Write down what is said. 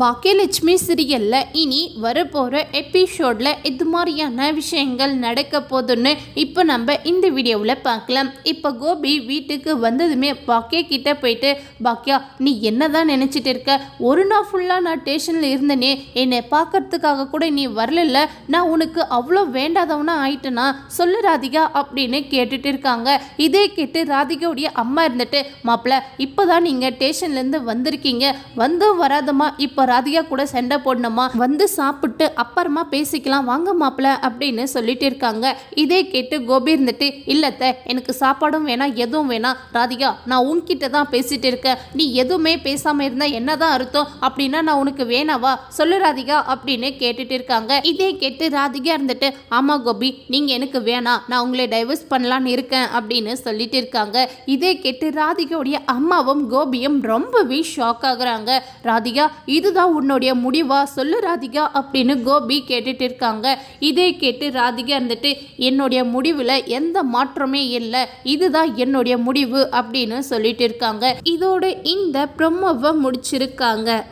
பாக்கியலட்சுமி சிறியல்ல இனி வரப்போகிற எபிசோடில் இது மாதிரியான விஷயங்கள் நடக்க போதுன்னு இப்போ நம்ம இந்த வீடியோவில் பார்க்கலாம். இப்போ கோபி வீட்டுக்கு வந்ததுமே பாக்கியா கிட்ட போயிட்டு பாக்கியா நீ என்ன தான் நினச்சிட்டு இருக்க? ஒரு நாள் ஃபுல்லாக நான் ஸ்டேஷனில் இருந்தனே. என்னை பார்க்கறதுக்காக கூட நீ வரல நான் உனக்கு அவ்வளோ வேண்டாதவனா ஆயிட்டனா? சொல்லு ராதிகா அப்படின்னு கேட்டுட்டு இருக்காங்க. இதே கேட்டு ராதிகாவுடைய அம்மா இருந்துட்டு மாப்பிள்ள இப்போதான் நீங்கள் ஸ்டேஷன்லேருந்து வந்திருக்கீங்க. வந்தும் வராதமா இப்போ ராதிகா கூட சண்டை போடணுமா? வந்து சாப்பிட்டு அப்புறமா பேசிக்கலாம் வாங்க மாப்பிள்ள அப்படின்னு சொல்லிட்டு இருக்காங்க. இதே கேட்டு கோபி இருந்துட்டு இல்லத்த எனக்கு சாப்பாடும் வேணாம் எதுவும் வேணாம். ராதிகா நான் உன்கிட்ட தான் பேசிட்டு இருக்கேன். நீ எதுவுமே பேசாம இருந்தா என்னதான் அர்த்தம்? அப்படின்னா நான் உனக்கு வேணாவா? சொல்லு ராதிகா அப்படின்னு கேட்டுட்டு இருக்காங்க. இதே கேட்டு ராதிகா இருந்துட்டு ஆமா கோபி நீங்க எனக்கு வேணாம். நான் உங்களை டைவர்ஸ் பண்ணலான்னு இருக்கேன் அப்படின்னு சொல்லிட்டு இருக்காங்க. இதே கேட்டு ராதிகாவுடைய அம்மாவும் கோபியும் ரொம்பவே ஷாக் ஆகுறாங்க. ராதிகா இதுதான் உன்னுடைய முடிவா சொல்லு ராதிகா அப்படின்னு கோபி கேட்டுட்டு இருக்காங்க. இதே கேட்டு ராதிகா இருந்துட்டு என்னுடைய முடிவில் எந்த மாற்றமே இல்லை. இதுதான் என்னுடைய முடிவு அப்படின்னு சொல்லிட்டு இருக்காங்க. இதோட இந்த ப்ரொமோவை முடிச்சிருக்காங்க.